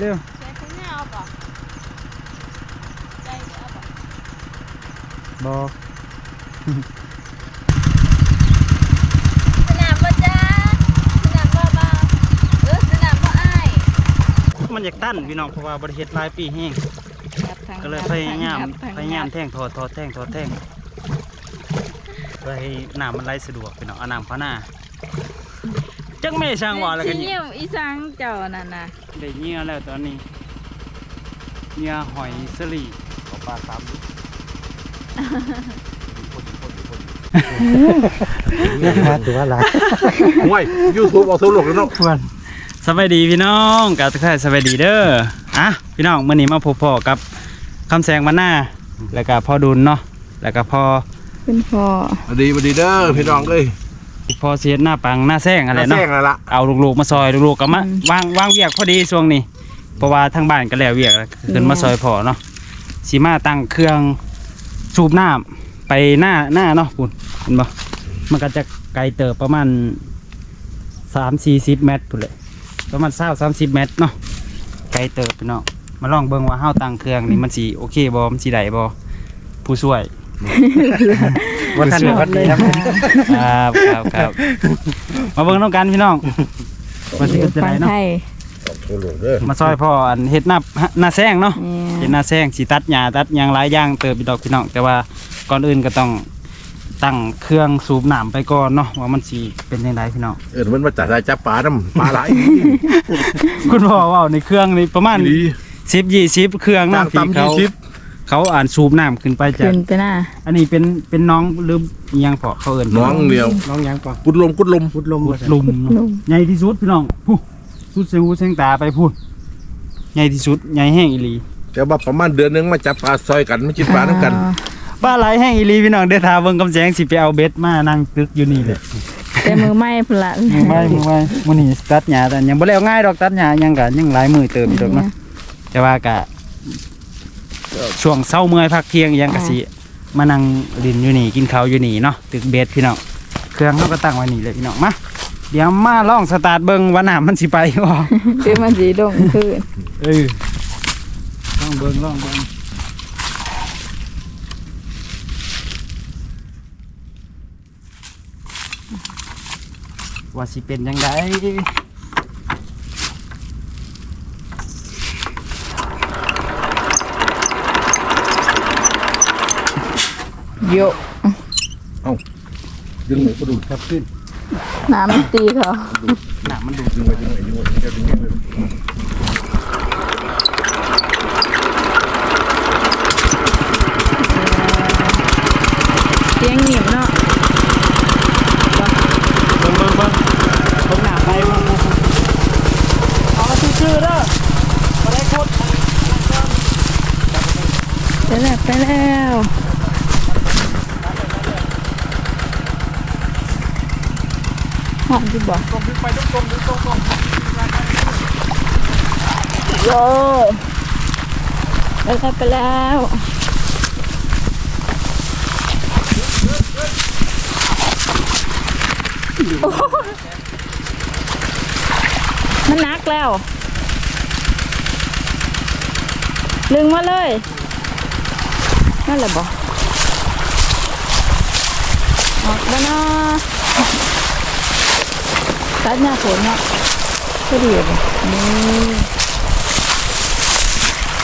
เร็วใช้คุณเอาป่ะใจเอาป่ะบอกสนามบ่จ้าสนามบ่บ่าวเออสนามบ่อ้ายมันอยากตั้นพี่น้องเพราะว่าบริเฮ็ดหลายปีแห้งก็เลยพยายามพยายามแท่งถอดถอดแท่งถอดแท่งเพื่อให้น้ำมันไหลสะดวกพี่น้องเอาน้ำเข้าหน้าจังไม่ได้ช่างว่าอะไรกันสิเนี่ยเยี่ยมอีสังเจ้านั่นน่ะ ได้เหงี้ยแล้วตอนนี้เหงี้ยหอยสลีขอปลาสามลิตรคนคนคนเนี่ยมาถือว่าหลายห่วยยูทูบเอาทั่วโลกแล้วเนาะวันสบายดีพี่น้องกับทุกท่านสบายดีเด้ออะพี่น้องมื่อนี้มาพบพ่อกับคำแสงมาหน้า แล้วก็พ่อดุลเนาะแล้วก็พ่อเป็นพ่อสวัสดีสวัสดีเด้อพี่น้องเอ้ย พ่อเสียหน้าปังหน้าแซงอะไรเนาะแจ้งแล้วล่ะเอาลูกๆมาซอยลูกๆก็มาวางวางเวียกพอดีช่วงนี้เพราะว่าทางบ้านก็แล้วเวียกแล้วขึ้นมาซอยพอเนาะสีมาตั้งเครื่องสูบน้ำไปหน้าหน้าเนาะคุณเห็นบ่มันก็จะไกลเติบประมาณสามสี่สิบเมตรพุ่นเลยประมาณเศร้าสามสิบเมตรเนาะไกลเติบพี่น้องมาลองเบิ่งว่าเฮาตั้งเครื่องนี่มันสีโอเคบ่มันสีได้บ่ผู้ช่วย วันทันวันนี้ครับครับครับครับมาเบิ่งน้องกันพี่น้องว่าสิเป็นจังฟัไดงเนาะไทยทั่วโลกเด้อมาซอยพ่ออันเฮ็ดหน้าหน้าแซงเนาะนี่เฮ็ดหน้าแซงสิตัดหญ้าตัดหยางหลายอย่างเติบพี่ดอกพี่น้องแต่ว่าก่อนอื่นก็ต้องตั้งเครื่องสูบน้ำไปก่อนเนาะว่ามันสิเป็นจังไดพี่น้องเออมันมาจัดรายจับปลาน้ำปลาหลายคุณพ่อเว้าในเครื่องนี่ประมาณดี10 20เครื่องต่าเนาะงที่ตำเขายี่สิบ เขาอ่านสูบน้ำขึ้นไปจากขึ้นไปหน้าอันนี้เป็นเป็นน้องหรืออิหยังพอเขาเอิ้นน้องเดียว น้องยังปะกุดลมกุดลม พุดลมขุดหลุมเนาะลุงใหญ่ที่สุดพี่น้องผู้สุดเสียงหูเสียงตาไปพูดใหญ่ที่สุดใหญ่แห้งอีหลีแต่ว่าประมาณเดือนหนึงมาจับปลาซอยกันมากินปลาน้ำกัน อ่าปลาไหลแห้งอีหลีพี่น้องเดินทางเบิ่งกำแสงสิไปเอาเบ็ดมานั่งตึกอยู่นี่เลยแต่มือไม่พนละมือไว้มือไว้มื้อนี้ตัดหญ้าแต่ยังบ่แล้วง่ายดอกตัดหญ้ายังก็ยังหลายมือเติมอยู่ดอกเนาะแต่ว่าก็ ช่วงเช้าเมื่อยพักเที่ยงยังก็สิมานั่งลินอยู่นี่กินข้าวอยู่นี่เนาะตึกเบ็ดพี่น้องเครื่องเฮาก็ตั้งไว้นี่เลยพี่น้องมาเดี๋ยวมาลองสตาร์ทเบิ่งว่าน้ำมันสิไปบ่คือมันสีดงขึ้นเออลองเบิ่งลองเบิ่งว่าสิเป็นยังไง โยดึงเลยก็ดูครับขึ้นน้ำมันตีเขาหนามันดูดดึงไปดึงไปดึงไปดึงไปดึงไปเสียงหนีบเนาะเบิ่งเบิ่งเบิ่งผมหนาไปเบิ่งเบิ่งเบิ่งเอาชื่อๆเด้อบ่ได้กดไปแล้วไปแล้วหอม ที่บอกตรงไปตรงตรงตรงโยไปแล้วไปแล้วมันนักแล้วลึงมาเลยนั่นแหละบอกออกบ้านาะ ตัดหน้าฝนเนาะก็ดีเลยนี่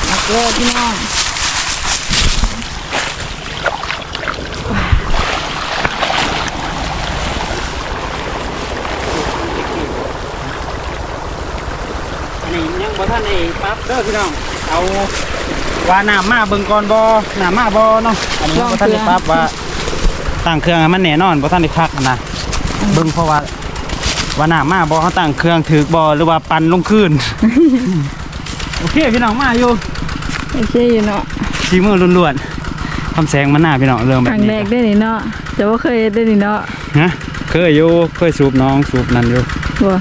ออกเลยพี่น้องอันนี้ยังบ่ทันได้ปรั๊บเด้อพี่น้อง เอาว่าน้ำมาเบิ่งก่อนบ่น้ำมาบ่เนาะ อันนี้ยังบ่ทันได้ปรั๊บว่าตั้งเครื่องให้มันแน่นอนบ่ทันได้คักนะ เบิ่งเพราะว่า ว่าน้ำมาบ่เขาตั้งเครื่องถึกบ่หรือว่าปั่นลงคืน โอเคพี่น้องมาอยู่โอเคอยู่เนาะชีมือล้วนๆคำแสงมันหน้าพี่น้องเริ่มคแบบรั้งแรนี้กได้นี่เนาะแต่ว่าเคยได้นี่เนาะฮะเคยอยู่เคยสูบน้องสูบนั่นอยู่ว้า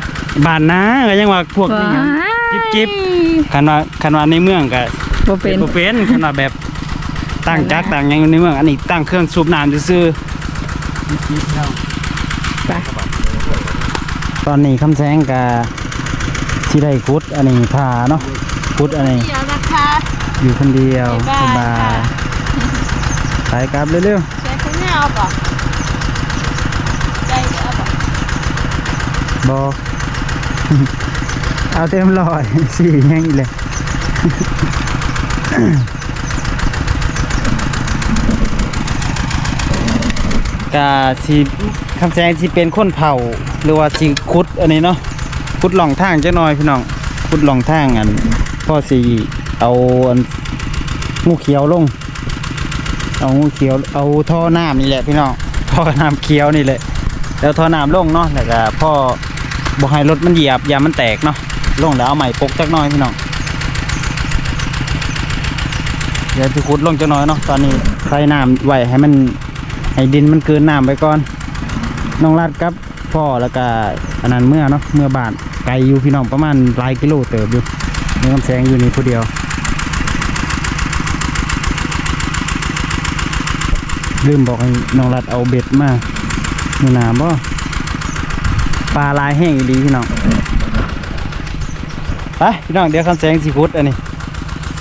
บ้านนาก็ยังว่าพวกนี้หยังจิ๊บจิ๊บคันว่าคันว่าในเมืองก็บ่เป็น บ่เป็นคันว่าแบบตั้งจักรตั้งหยังอยู่ในเมืองอันนี้ตั้งเครื่องสูบน้ำซื่อไปๆ ตอนนี้คำแสงก็สิได้ขุดอันนี้ผ่าเนาะพุทธอะไรเดี๋ยวนะคะอยู่คนเดียวสบ๊ายบาบายค่ะยไปกลับเร็วใช้คุณแม่เอาป่ะใจเดี๋ยวเอาป่ะๆบอกเอาเต็มร้อย สี่แห้งอีกเลย กาสิคำแสดงสิเป็นคนเผา หรือว่าสิคุดอันนี้เนาะคุดหล่องทางจักหน่อยพี่น้องคุดหล่องทางอันพ่อสิเอาอันงูเขียวลง เอางูเขียวเอาท่อน้ำนี่แหละพี่น้องท่อน้ำเขียวนี่แหละแล้วท่อน้ำลงเนาะแล้วก็พ่อบอกให้รถมันเหยียบยามันแตกเนาะลงแล้วเอาใหม่ปกจักน่อยพี่น้องเดี๋ยวจะขุดลงจักน่อยเนาะตอนนี้ใส่น้ำไว้ให้มันให้ดินมันเกินน้ำไปก่อนน้องรัดกับ พ่อแล้วก็อันนั้นเมื่อเนาะเมื่อบาทไกลอยู่พี่น้องประมาณหลายกิโลเติบอยู่มีคำแสงอยู่นี่ผู้เดียวลืมบอกให้น้องรัดเอาเบ็ดมามือหนาบ่ปลาลายแห้งดีพี่น้องไปพี่น้องเดี๋ยวคำแสงสีฟุตอันนี้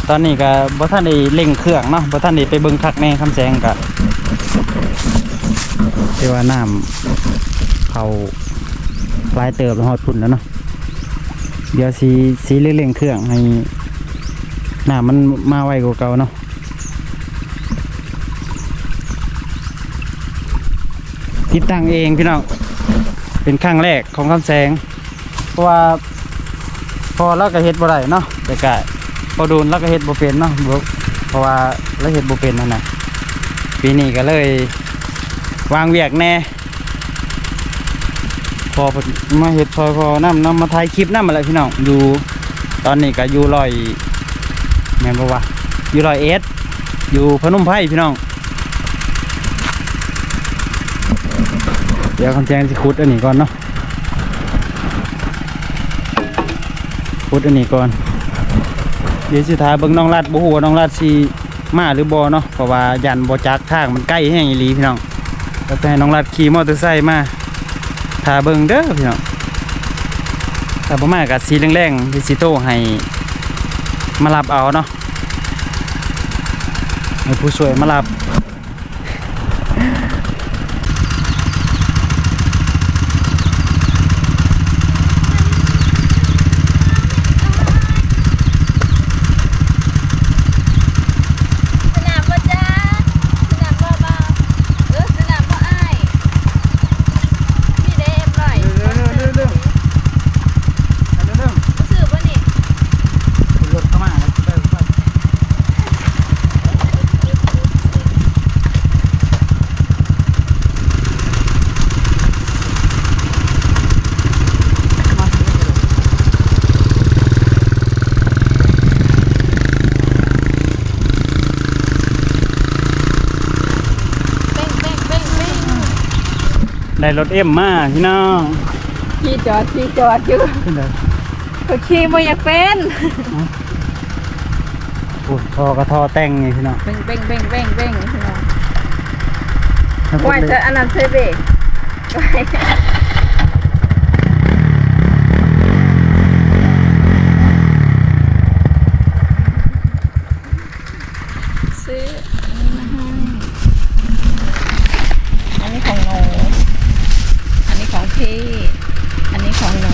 ตอนนี้ก็บ่ท่านได้เล่งเครื่องเนาะบ่ท่านได้ไปเบิ่งคักแน่คำแสงก็เรียกว่าน้ำ เขาปลายเติบแล้วฮอดพุ่นแล้วเนาะเดี๋ยวสีสีเร่งเครื่องให้น้ำมันมาไวกว่าเก่าเนาะติดตั้งเองพี่น้องเป็นครั้งแรกของคำแสง เพราะว่าพอเราก็เฮ็ดบ่ได้เนาะแต่ก็พอโดูนเราก็เฮ็ดบ่เป็นเนาะเพราะว่าเราเฮ็ดบ่เป็นนั่นน่ะปีนี้ก็เลยวางเวียกแน่ พอมาเฮ็ดซอยพอน้ำน้ำมาถ่ายคลิปน้ำอะไรพี่น้องอยู่ตอนนี้ก็อยู่ร้อยแม่นบ่วะอยู่ร้อยเอ็ดอยู่พนมไพรพี่น้อง เดี๋ยวคำแจ้งสิคุดอันนี้ก่อนเนาะคุดอันนี้ก่อน เดี๋ยวสิทาเบิ่งน้องรัดบ่ฮู้ว่าน้องรัดสิมาหรือบ่เนาะเพราะว่ายันบ่จักทางมันใกล้แห้งอีหลีพี่น้องก็จะให้น้องรัดขี่มอเตอร์ไซค์มา ทาเบิ่งเด้อพี่น้องถ้าบ่มาก็สีแรงๆที่สิโตให้มารับเอาเนาะให้ผู้ช่วยมารับ สนามบ่จ้าสนามบ่บ่าวเออสนามบ่อ้ายมีเด้มหน่อย เร็วๆเร็ว ซื้อบ่นี่ รถเข้ามาแล้วไปไป เป้งเป้งเป้งเป้ง ได้รถเอ็มมาพี่น้องขี่จอดขี่จอดอยู่ขึ้นเลยเขาขี่บ่อยากเป็นโอ้ยทอกระทอแต่งไงพี่น้องเป้งเป้งเป้งเป้งเป้งพี่น้องแล้วก็ว่าเลยจะอันนั้นใช่เบ้ไว้ซื้ออันนี้มาให้อันนี้ของหนูอันนี้ของพี่ อันนี้ของหนู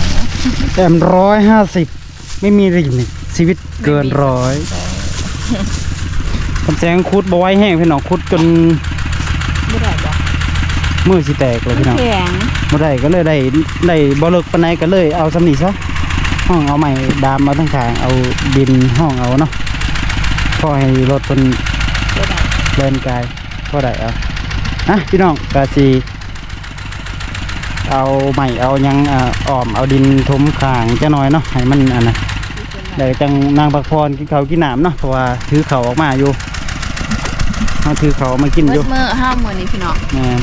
แต้มร้อยห้าสิบไม่มีริมนี่ชีวิตเกินร้อยคำแสงคุดบไว้แห้งพี่น้องคุดจนไม่ได้บอกมือสิแตกเลยพี่น้องแข็งบ่ได้ก็เลยได้ได้บ่เลิกปานใดก็เลยเอาสำนีซะห้องเอาใหม่ดามเอาทั้งขางเอาดินห้องเอาเนาะพอให้รถเพิ่นไม่ได้เล่นกายพอได้เอานะพี่น้องกาสี เอาใหม่เอาหยังอ่าอ้อมเอาดินถมขางจะน้อยเนาะให้มันอันน่ะได้จังนางพักพรกินข้าวกินน้ำเนาะเพราะว่าถือเขาวออกมาอยู่เอาถือเขาวมากินเมื่ออยู่เมื่อห้ามมือนี้พี่น้องแม่น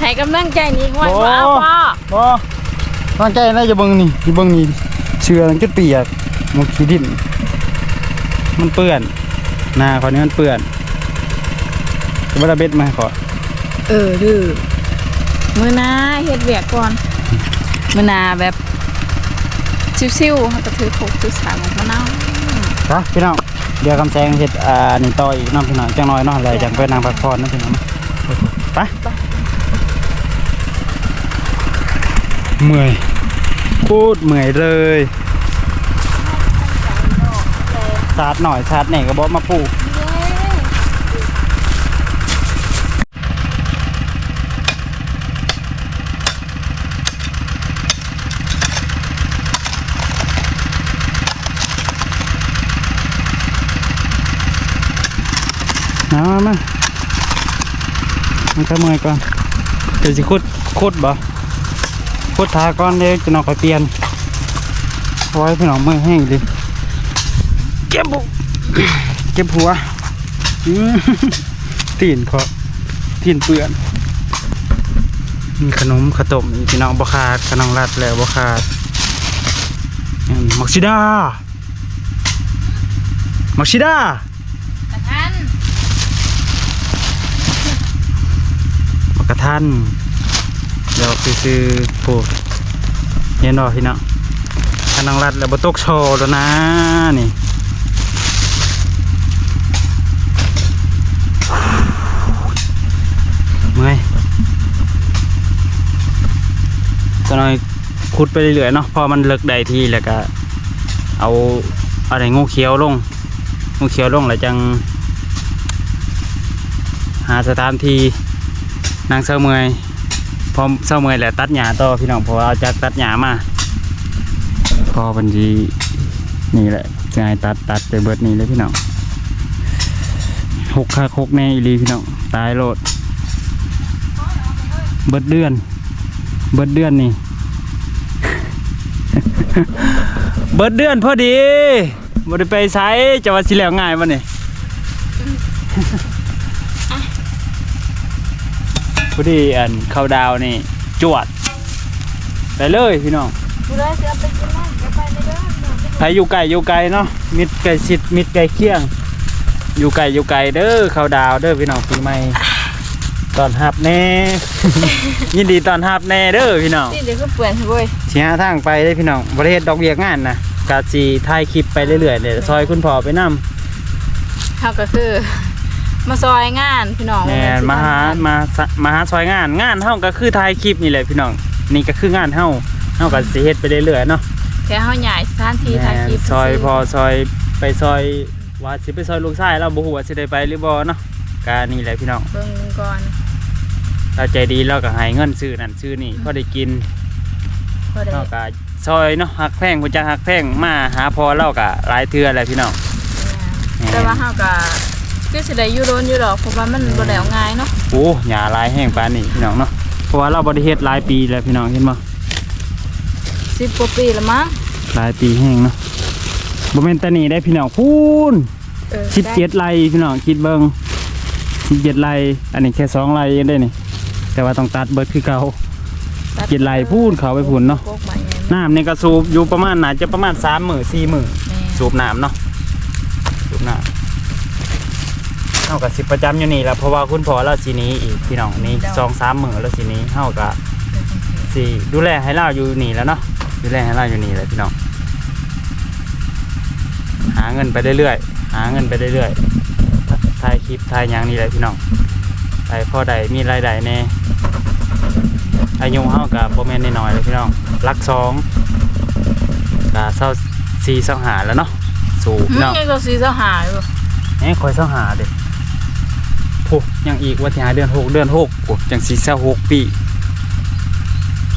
ให้กำลังใจนี้ไว้โอ้ว่าเอาพ่อบ่ร่างกายน่าจะเบิ่งนี่ที่เบิ่งนี่เชือมันจะเปียกมันขี้ดิน มันเปื้อนหน้าเขานี่มันเปื้อนจะบ่ได้เบ็ดมาให้ขอ เออดื้อมือหนาเฮ็ดเวียกก่อน มือหนาแบบชิวๆเขาก็ถือโคกถือสามของมะนาวไปพี่น้องเดี๋ยวคำแซงเฮ็ดอ่านี่ต่ออีกเน้องพี่น้องจังน้อยเนาะเลยจังไปนางพักผ่อนเนาะพี่น้องไปเมื่อยพูดเมื่อยเลยชาร์จหน่อยชาร์จไหนก็บอกมาปลูก มามามา มันก็เมื่อยก่อนเดี๋ยวสิขุดขุดบ่ขุดทาก่อนเดี๋ยวจะนอนคอยเปลี่ยนเพราะว่าพี่น้องเมื่อยแห้งดิเก็บบุเก็บหัวตีนเขาตีนเปื่อนมีขนมขาวต้มอีกพี่น้องบ่ขาดขนมรัดแล้วบ่ขาดอืมมักซิดามักซิดา ตะทันันเดี๋ยวคือคือโอ้เห็นบ่พี่น้องขนมรัดแล้วบตกโชว์แล้วนะนี่เมื่อยจะน่อยขุดไปเรื่อยๆเนาะพอมันเลิกได้ที่แล้วก็ เอาอะไรงูเขียวลงงูเขียวลงแล้วจัง หาสถานที่ นางเศร้าเมื่อยพอมเศร้าเมื่อยแหละตัดหญ้าต่อพี่น้องเพราะว่าเอาจากตัดหญ้ามาพอบันทีนี่แหละจะให้ตัดตัดไปเบิดนี่เลยพี่น้องหกค่าหกแน่อีลีพี่น้องตายโลด เบิดเดือน เบิดเดือนนี่ เบิดเดือนพอดีบ่ได้ไปไสจะว่าสิแล้วง่ายบ่นี่พ อดีอันเข้าดาวนี่ จวด ไปเลยพี่น้องกูเลยจะเอาไปกินนั่นจะไปไม่ได้เนาะใครอยู่ไกลอยู่ไกลเนาะมิดไกลชิดมิดไกลเคียง อยู่ไกลอยู่ไกลเด้อเข้าดาวเด้อพี่น้องปีใหม่ตอนหับแน่ ยินดีตอนหับแน่เด้อพี่น้องนี่เดี๋ยวก็เปื่อนเว้ยเสียทางไปเด้อพี่น้องบริเฮ็ดดอกเบี้ยงานนะกาสีถ่ายคลิปไปเรื่อยๆเดี๋ยวซอยคุณพ่อไปนํเขาก็คือ มาซอยงานพี่น้องแม่นมาหามาสะมาหาซอยงาน งานเฮาก็คือถ่ายคลิปนี่แหละพี่น้อง นี่ก็คืองานเฮาเฮาก็สิเฮ็ดไปเรื่อยๆเนาะแค่เฮาใหญ่สถานที่ถ่ายคลิปแม่นซอยพอซอยไปซอยว่าสิไปซอยลูกชายเราบ่ฮู้ว่าสิได้ไปหรือบ่เนาะก็นี่แหละพี่น้องเบิ่งก่อนถ้าใจดีเราก็ให้เงินซื้อนั่นซื้อนี่พอได้กินพอได้เนาะก็ซอยเนาะฮักแพงผู้จักฮักแพงมาหาพอเราก็หลายเทื่อแหละพี่น้องแต่ว่าเฮาก็ คือสิได้อยู่โดนอยู่ดอกเพราะว่ามันบ่ได้เอาง่ายเนาะโอ้หญ้าหลายแห้งปานนี้พี่น้องเนาะเพราะว่าเราบ่ได้เฮ็ดหลายปีแล้วพี่น้องเห็นบ่10กว่าปีแล้วมั้งหลายปีแห้งเนาะบ่แม่นแต่นี่ได้พี่น้องพูนเออสิบเจ็ดไร่พี่น้องคิดเบิ่งสิบเจ็ดไร่อันนี้แค่สองไร่เองได้นี่แต่ว่าต้องตัดเบิดคือเก่า ตัดเจ็ดไร่พูนเขาไปพูนเนาะ โกกใหม่ไงน้ำนี่ก็สูบอยู่ประมาณน่าจะประมาณสามหมื่นสี่หมื่นแม่ สูบน้ำเนาะสูบน้ำ เฮากับสิประจำอยู่นี่แหล้วเพราะว่าคุณพ่อเราสีนี้อีกพี่น้องนี่สองสามหมื่นแล้วสีนี้เฮากับสีดูแลให้เราอยู่นี่แล้วเนาะดูแลให้เราอยู่นี่เลยพี่น้องหาเงินไปเรื่อยๆหาเงินไปเรื่อยๆถ่ายคลิปถ่ายหยังนี่แหละพี่น้องถ่ายพอใดมีรายได้แน่อายุเฮากับโปแมนน้อยๆเลยพี่น้องรักสองกะเศร้าสี่เศร้าหาแล้วเนาะสูบอืมเนาะยังก็สิเจ้าหาอยู่เอ้คอยเศร้าหาเด็ก โหยังอีกว่าที่หาเดือนหกเดือนหกโหจังสี่เศร้าหกปี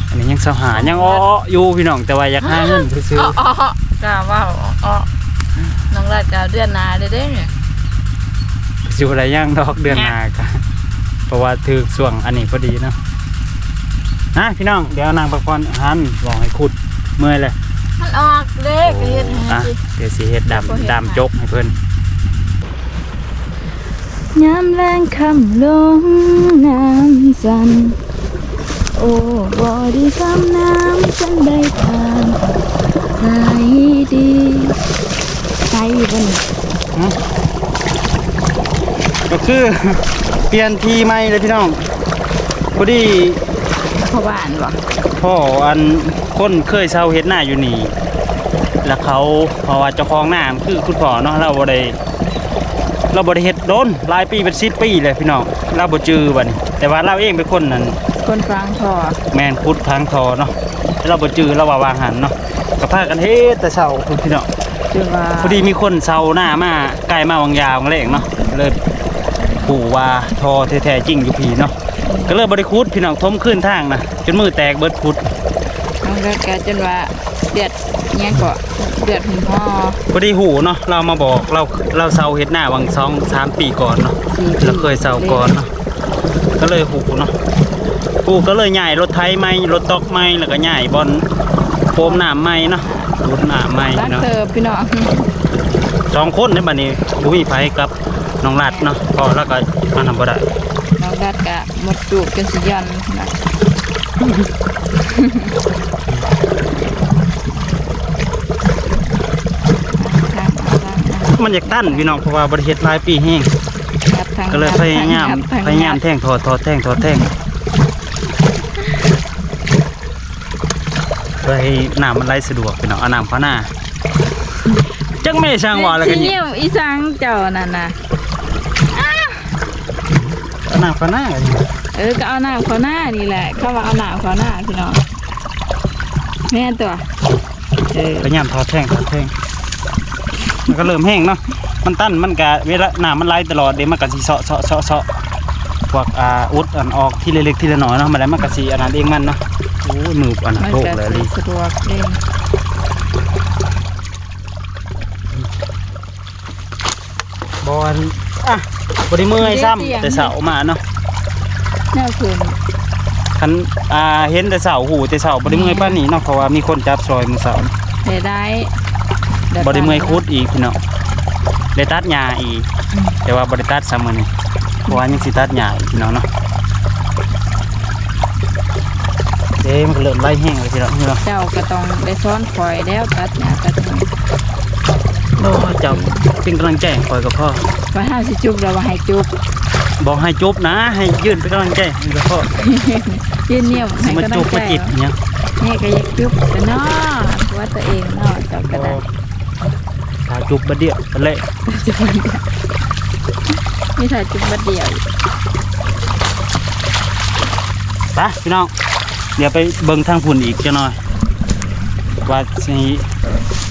อันนี้ยังเศร้าหายังอ้ออยู่พี่น้องแต่ว่าอยากหาเงินซื้ออ๋ออ๋อกล้าว่าอ๋อน้องรัดกาเดือนหน้าได้เด้เนี่ยๆอยู่อะไรยังดอกเดือนหน้ากันเพราะว่าถือส่วงอันนี้พอดีเนาะนะพี่น้องเดี๋ยวนางประกรณ์หันบอกให้ขุดเมื่อยเลยมันออกเด็กก็เฮ็ดให้อะสิเดี๋ยวสีเฮ็ดบ่เฮ็ดดำดำจกให้เพิ่น ยามแรงคำลงน้ำจัน โอ้บอดีคำน้ำฉันได้ทานใจดีใจบนก็คือเปลี่ยนทีใหม่เลยพี่น้องพอดีพ่อบ้านบ่พ่ออันคนเคยเช่าเฮ็ดหน้าอยู่นี่ แล้วเขาเพราะว่าเจ้าของหน้ามันคือคุณพ่อเนาะเราบ่ได้ เราบ่ได้เฮ็ดโดนหลายปีเป็น10ปีเลยพี่น้องเราบ่จื้อบัดนี้แต่ว่าเราเองเป็นคนนั้นคนฟังพอแม่นพุดทางทอเนาะเราบ่จื้อเราว่าวางหันเนาะก็พากันเฮ็ดแต่เช้าพุ่นพี่น้องจนว่าพอดีมีคนเซาหน้ามาใกล้มาวังยาววังเล่งเนาะเลยปู่ว่าทอแท้ๆจริงอยู่พีเนาะก็เลยบริคุดพี่น้องทมขึ้นทางนะจนมือแตกเบิดคุดน้องเลือดแกจนว่าเดือด เงี้ยก็เดือดหุ่นพ่อพอดีหูเนาะเรามาบอกเราเราเซาเฮ็ดหน้าวังสองสามปีก่อนเนาะสี่ปีเราเคยเซาก่อนเนาะก็เลยหูเนาะปู่ก็เลยใหญ่รถไถใหม่รถตอกใหม่แล้วก็ใหญ่บอลโฟมน้ำใหม่เนาะรถน้ำใหม่รักเนาะเติบพี่น้องสองคนในบัดนี้บุ้ยไผกับน้องรัดเนาะพอแล้วก็มาทำบ่ได้น้องดัดกะหมดจูบจนสิยันนะทางทางทาง มันอยากตั้นพี่น้องเพราะว่าบริเฮ็ดหลายปีแห้งยัดทางก็เลยพยายามทงทงพยายามแท่งถอดถอดแท่งถอดแท่งเพื่อให้น้ำมันไหลสะดวกพี่น้องเอาน้ำเข้าหน้าจังไม่ช่างว่าแล้วกันสินี่เยี่ยมอีสังเจ้านั่นน่ะเอาน้ำเข้าหน้ากันนี่เออก็เอาหน้าเขาหน้านี่แหละ เข้ามาเอาหน้าเขาหน้าพี่น้องแม่นตัวเออพยายามถอดแท่งถอดแท่ง มันก็เริ่มแห้งเนาะมันตั้นมันกะเวลาน้ำมันไหลตลอดเดี๋ยวมันก็สิเซาะเซาะเซาะเซาะพวกอ่าอุดอันออกที่เล็กๆที่ละน้อยเนาะมันแล้วมันก็สิอันนั้นเองมันเนาะโอ้ยมืออันนั้นมันโตกก็เลยสิลิสะดวกเองบอลอะบริเมื่อยซ้ำแต่เสามาเนาะแนวคืนคันอ่าเห็นแต่เสาหูแต่เสาบริเมื่อยป้านนี้เนาะเพราะว่ามีคนจับซอยมือเสาได้ได้ดี๋ว บริเมื่อยคุดอีกพี่เนาะได้ตัดหญ้าอีก แต่ว่าบริตัดซ้ำมือนี่เพราะว่ายังสิตัดหญ้าอีกพี่น้องเนาะเด้มันก็เริ่มไล่แห้งเลยพี่น้องพี่น้องเจ้าก็ต้องได้ซ้อนคอยแล้วตัดหญ้าตัดหยังโอ้เจ้าเป็นกำลังใจให้คอยกับพ่อว่าห้าสิจุบแล้วว่าให้จุบบอกให้จบนะ ให้ยื่นเป็นกำลังใจให้กับพ่อยืนเนี่ยวสิให้มากำลัจงบใจมาจิตเนี่ยนี่ก็อยากจุบแต่เนาะว่าตัวเองเนาะเจ้าก็ได้ขา จุบบัดเดียวบัดเละจุบนี่ถ่ายจุบบัดเดียวไปพี่น้อง เดี๋ยวไปเบิ่งทางพุ่นอีกจะหน่อย ว่าสิ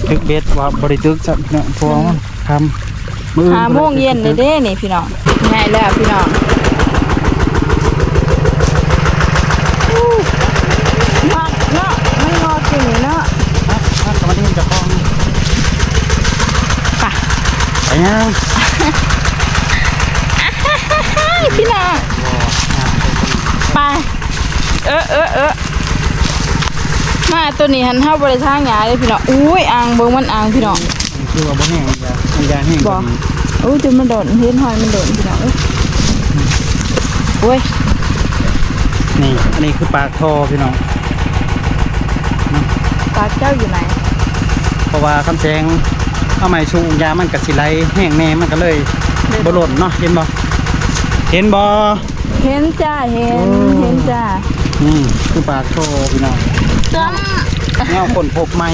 ตึกเบ็ดว่าบริตึกสักเนาะเพราะว่ามันทำมือห้าโมงเย็นเลยเด้นี่พี่น้องง่ายแล้วพี่น้องอู้งอกเนาะมันงอกจริงเนาะครับครับสวัสดีจะคล้อง ไป ไปยังพี่น้องไป เออเออเออมาตัวนี้หันเท่าบริทางหยาเลยพี่น้องอุ้ยอ่างเบิ่งมันอ่างพี่น้องคือว่าบ่แห้งยามันยาแห้งบ่อุ้ยจนมันโดนเห็นหอยมันโดนพี่น้องเอ้ยโอ้ยนี่อันนี้คือปากทอพี่น้องปลาเจ้าอยู่ไหนเพราะว่าคำแสง เอาไม้ชูยามันกะสิไหลแห้งแน่มันก็เลยบ่หล่นเนาะเห็นบ่เห็นบ่เห็นจ้าเห็นโอ้เห็นจ้านี่คือปากทอพี่น้องจ้าเงาคนพบใหม่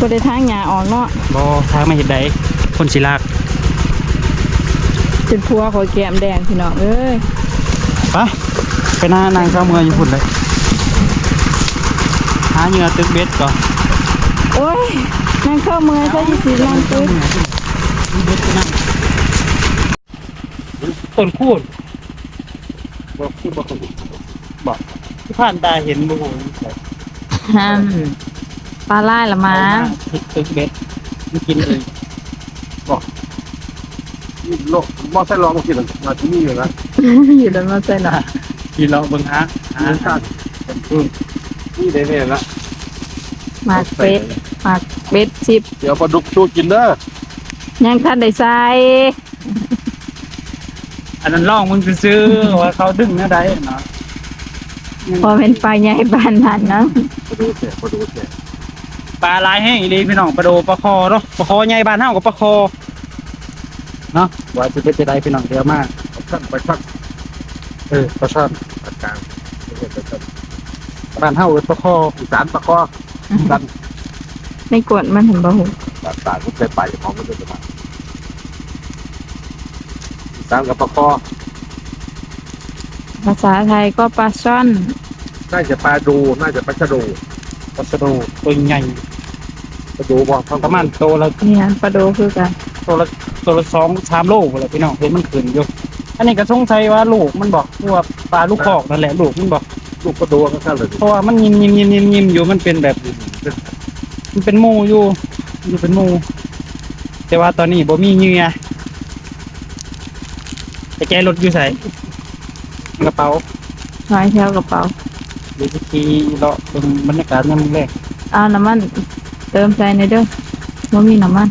บริทางหยาออกเนาะบอทางไม่เห็นใดคนสิลากเป็นพัวขอยแก้มแดงพี่น้องเอ้ยไปไปหน้านางเจ้าเมืองอยู่พุ่นเลยหาเหยื่อตึกเบ็ดก่อนโอ้ย นั่งเข้าเมืองซะยี่สิบนั่งตึ๊ดมีเบ็ดไปนั่งต้นคูดบอกคือบอกบอกที่ผ่านตาเห็นบ่โหฮันปลาไล่ละมาติดตึกเบ็ดไม่กินเลยโลกมอไซค์ลองมากินมาที่นี่อยู่นะอยู่แล้วมาใส่หน่อยกินเราเบิ่งหาหานี่ชาติเป็นพึ่งนี่ได้เนี่ยละหมากเป็ดหมากเป็ดสิบเดี๋ยวปลาดุกชูกินเด้อยังท่านได้ใส่อันนั้นล่องมึงซื้อๆว่าเขาดึงนะได้เนาะพอเป็นปลาใหญ่บานนั้นเนาะปลาดูเสียปลาดูเสียปลาลายแห้งอีหลีพี่น้องปลาโดปลาคอเนาะปลาคอใหญ่บ้านเฮากับปลาคอเนาะว่าสิเป็นจะได้พี่น้องเดียวมากช่างไปช่างเออปลาช่างปลากลางไม่ใช่ปลาช่างบ้านเฮาเป็นปลาคออีสานปลาคอกัน ในกวนมันเห็นบ่หูปลาตาดมันเคยไปของมันจะมาตามกับปลาคอภาษาไทยก็ปลาช่อนน่าจะปลาดูน่าจะปลาชะโดูปลาสะโดตัวใหญ่ปลาดูบอกประมาณตัวละเนี่ยปลาโดคือกันตัวละตัวละสองสามโลเลยพี่น้องเห็นมันขึ้นอยู่อันนี้ก็สงสัยว่าลูกมันบอกว่าปลาลูกคอกนั่นแหละลูกมันบอกลูกปลาดูก็ขั้นเลยเพราะว่ามันยิมยิมยิมยิมยิมอยู่มันเป็นแบบ มันเป็นหมูอยู่ อยู่เป็นหมูแต่ว่าตอนนี้บ่มีเหงื่อแต่แกรถอยู่ใส่กระเป๋าหอยแถวกระเป๋าหรือที่เลาะเป็นบรรยากาศนั่นแรกเอาน้ำมัน เติมใส่ในเด้อบ่มีน้ำมัน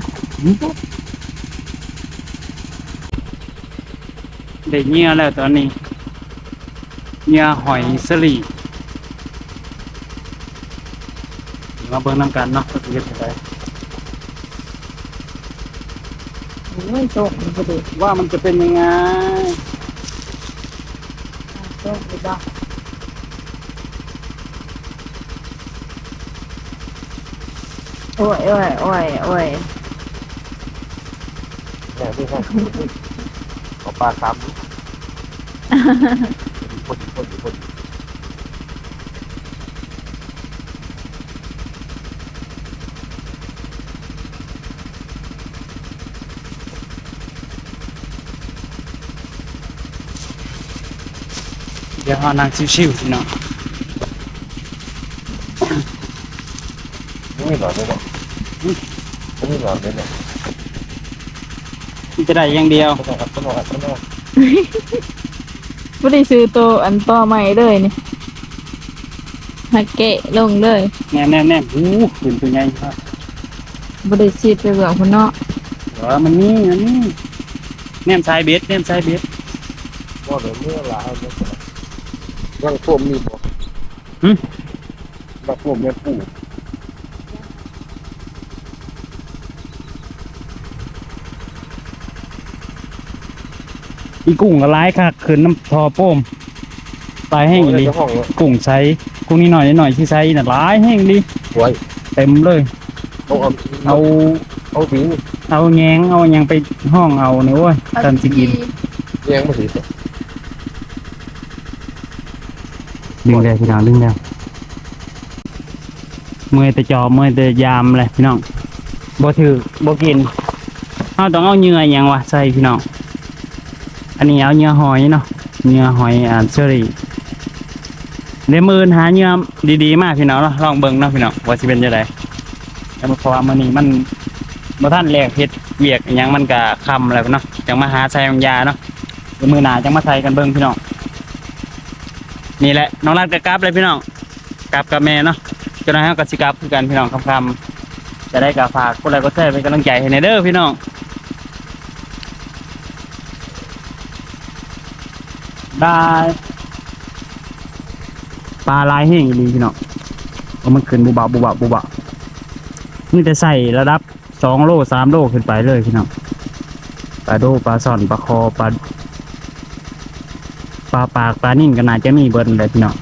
ได้เหงื่อแล้วตอนนี้เหงื่อหอยสลี มาเบิ่งน้ำกันเนาะว่าสิเฮ็ดจังไดโอ้ยโตกมันบ่ดีว่ามันจะเป็นยังไงโตกบ่ได้โอ้ยโอ้ยโอ้ยโอ้ยแม่ไม่ใช่เอาปลาซ้ำพอดีพอดีพอดี ดี๋ยวเฮานั่งชิวๆพี่น้องไม่หลอดเลยเนาะไม่หลอดเลยเนาะมันจะได้อย่างเดียวต้องครับต้องครับต้องบ่ได้ซื้อโตวอันต่อใหม่เลยนี่ฮักเกะลงเลยแน่แน่แน่หูขึ้นตัวใหญ่ครับบ่ได้ซีดไปเบื้องพุ่นเนาะเดี๋ยวมันนี่อันนี้แน่นสายเบสแน่นสายเบสว่าเดี๋ยวเมื่อลาเนี่ยยังท่วมมีบ่หึบักท่วมแม่ปู่อีกุ้งก็ร้ายค่ะขึ้นน้ำทอโป้มตายแห้งอีหลีเจ้าของกุ้งใช้กุ้งนี่หน่อยนิดหน่อยที่ใช้น่ะร้ายแห้งดีไว้เต็มเลย เอาเอาเอาเอาบิงเอาแงงเอาหยังไปห้องเอาเนี่ยโว้ยตันสิกินแยงมาสิ ดึงเลยพี่น้องดึงแล้วเมื่อยแต่จอเมื่อยแต่ยามเลยพี่น้องบ่ถือบ่กินเอาต้องเอาเหยื่อหยังวะใส่พี่น้องอันนี้เอาเหยื่อหอยเนาะเหยื่อหอยอ่าเชอรี่เดี๋ยวมือนหาเหยื่อดีๆมากพี่น้องเนาะลองเบิ่งเนาะพี่น้องว่าสิเป็นจังไดแต่เพราะว่ามื้อนี้มันบ่ทันแลกเฮ็ดเวียกอิหยังมันก็ค่ำแล้วเนาะจังมาหาใส่บางยาเนาะเดี๋ยวมือหน้าจังมาใส่กันเบิ่งพี่น้อง นี่แหละน้องรักกับกราฟเลยพี่น้องกราฟกับแม่เนาะจนนั้นกับสิกราฟคือกันพี่น้องคำๆจะได้กับฝากกดไลค์กดแชร์เป็นกำลังใจให้ในเด้อพี่น้องได้ปลาลายแห้งอีพี่น้องเอามันขึ้นบุบะบุบะบุบะนี่จะใส่ระดับสองโลสามโลขึ้นไปเลยพี่น้องปลาโดปลาซ่อนปลาคอปลา ปลาปากปลานิ่งก็น่าจะมีเบิร์นเลยพี่น้อง